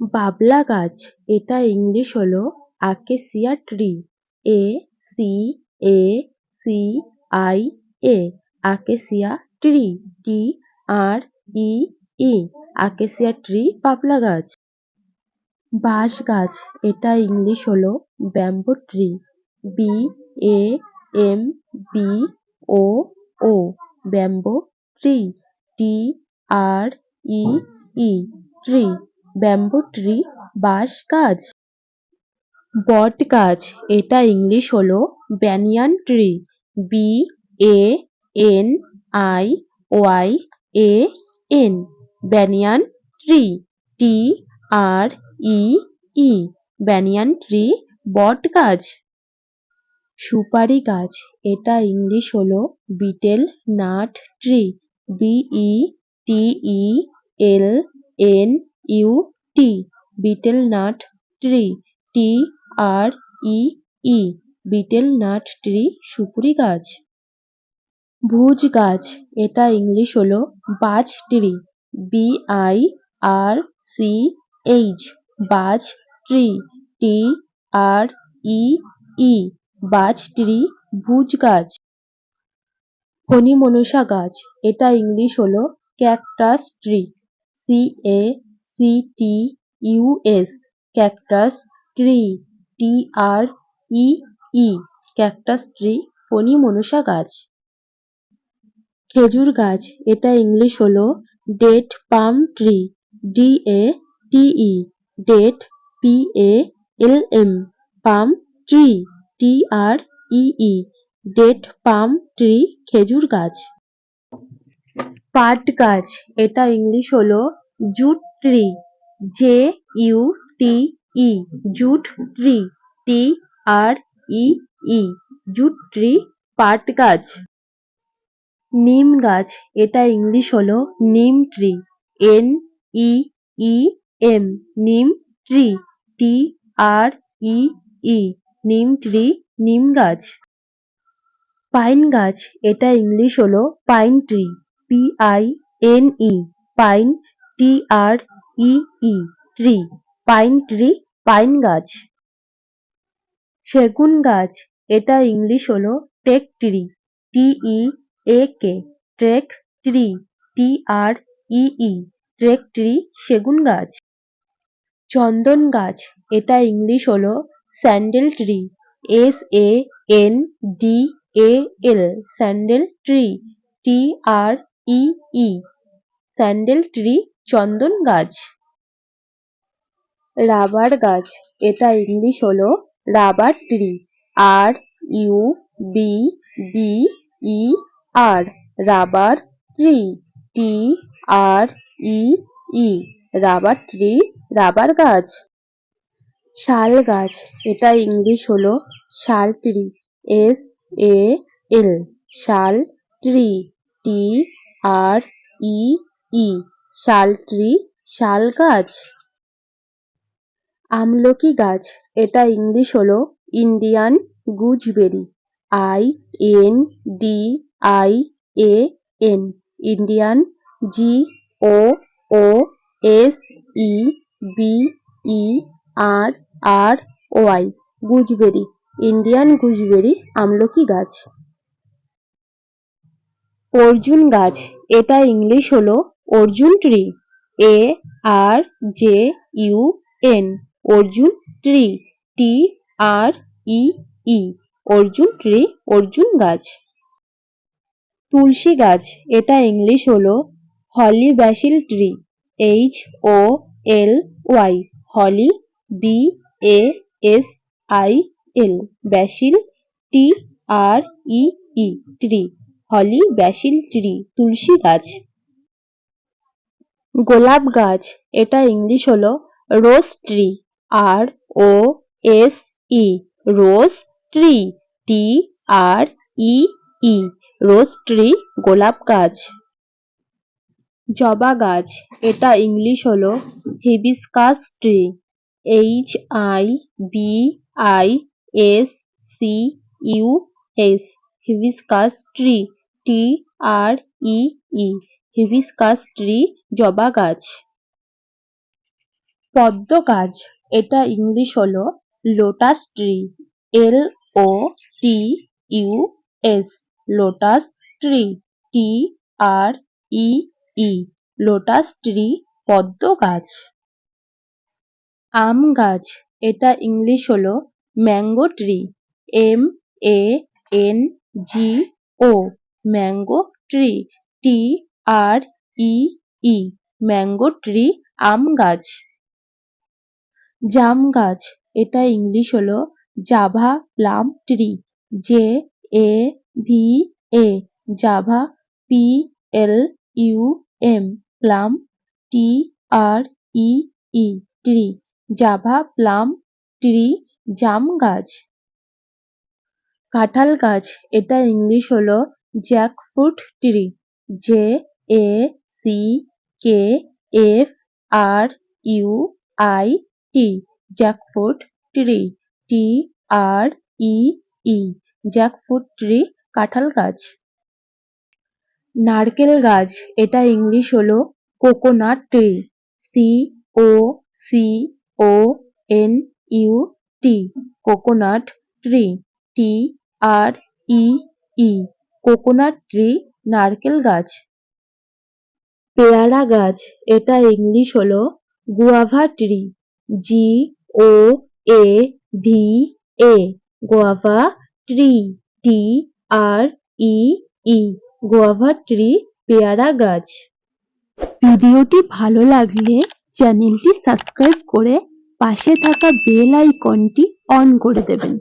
বাবলা গাছ, এটা ইংলিশ হলো আকেসিয়া tree A C A C I A আকেসিয়া tree T R E E আকেসিয়া tree বাবলা গাছ। বাঁশ গাছ, এটা ইংলিশ হলো bamboo tree B A M B O O bamboo tree T R E E tree bamboo tree, বাঁশ গাছ। বট গাছ, এটা English হলো banyan tree. B A N I Y A N banyan tree. T R E E banyan tree, বট গাছ। সুপারি গাছ, এটা English হলো betel nut tree. B E T E L N U T betel nut tree, T R E E betel nut tree, সুপুরি গাছ। ভুজ গাছ, এটা ইংলিশ হলো birch tree, B I R C H, birch tree, T R E E, birch tree, ভুজ গাছ। ফণি মনসা গাছ, এটা ইংলিশ হলো cactus tree, C A C T U S cactus tree T R E E cactus tree ফণি মনসা গাছ। খেজুর গাছ, এটা ইংলিশ হলো date palm tree D A T E date P A L M palm tree T R E E date palm tree, খেজুর গাছ। পাট গাছ, এটা ইংলিশ হলো jute tree J U T E jute tree T R E E jute tree পাট গাছ। নিম গাছ, এটা ইংলিশ হলো neem tree N E E M neem tree T R E E neem tree নিম গাছ। পাইন গাছ, এটা ইংলিশ হলো pine tree. P I N E, pine T R E E tree pine tree pine গাছ। সেগুন গাছ, এটা English হলো teak tree T E A K teak tree T R E E teak tree, সেগুন গাছ। চন্দন গাছ, এটা ইংলিশ হলো sandal tree S A N D A L sandal tree T R E E sandal tree চন্দন গাছ। Rubber গাছ, এটা English হলো rubber tree R U B B E R, rubber tree T R E E rubber tree rubber গাছ। শাল গাছ, এটা English হলো শাল ট্রি এস এ এল শাল ট্রি টি আর ই ই শাল ট্রি শাল গাছ আমলকি গাছ, এটা ইংলিশ হলো Indian gooseberry. I, N, D, I, A, N. Indian G, O O, S, E, B, E, R R, Y. Gooseberry, Indian gooseberry আমলকি গাছ। অর্জুন গাছ, এটা ইংলিশ হলো arjun tree A R J U N arjun tree T R E E arjun tree, Arjun গাছ। তুলসী গাছ, এটা ইংলিশ হলো holy basil tree H O L Y holy B A S I L basil T R E E tree, holy basil tree, তুলসী গাছ। গোলাপ গাছ, এটা English হলো rose tree R O S E rose tree T R E E rose tree গোলাপ গাছ। জবা গাছ, এটা ইংলিশ হলো hibiscus tree H I B I S C U S hibiscus tree T R E E hibiscus tree জবা গাছ। পদ্ম গাছ, এটা ইংলিশ হলো lotus tree L O T U S lotus tree T R E E lotus tree পদ্ম গাছ। আম গাছ, এটা ইংলিশ হলো mango tree M A N G O mango tree T R E E, mango tree, আম গাছ। জাম গাছ, এটা ইংলিশ হলো Java plum tree J A V A, Java P L U M, plum T R E E tree, Java plum tree, জাম গাছ। কাঁঠাল গাছ, এটা English হলো jackfruit tree J A C K F R U I T jackfruit tree T R E E jackfruit tree কাঁঠাল গাছ. নারকেল গাছ, এটা ইংলিশ হলো coconut tree C O C O N U T coconut tree T R E E coconut tree নারকেল গাছ. পেয়ারা গাছ, এটা ইংলিশ হলো guava tree G O A V A guava tree T R E E guava tree পেয়ারা গাছ। ভিডিওটি ভালো লাগলে চ্যানেলটি সাবস্ক্রাইব করে পাশে থাকা বেল আইকনটি অন করে দেবেন।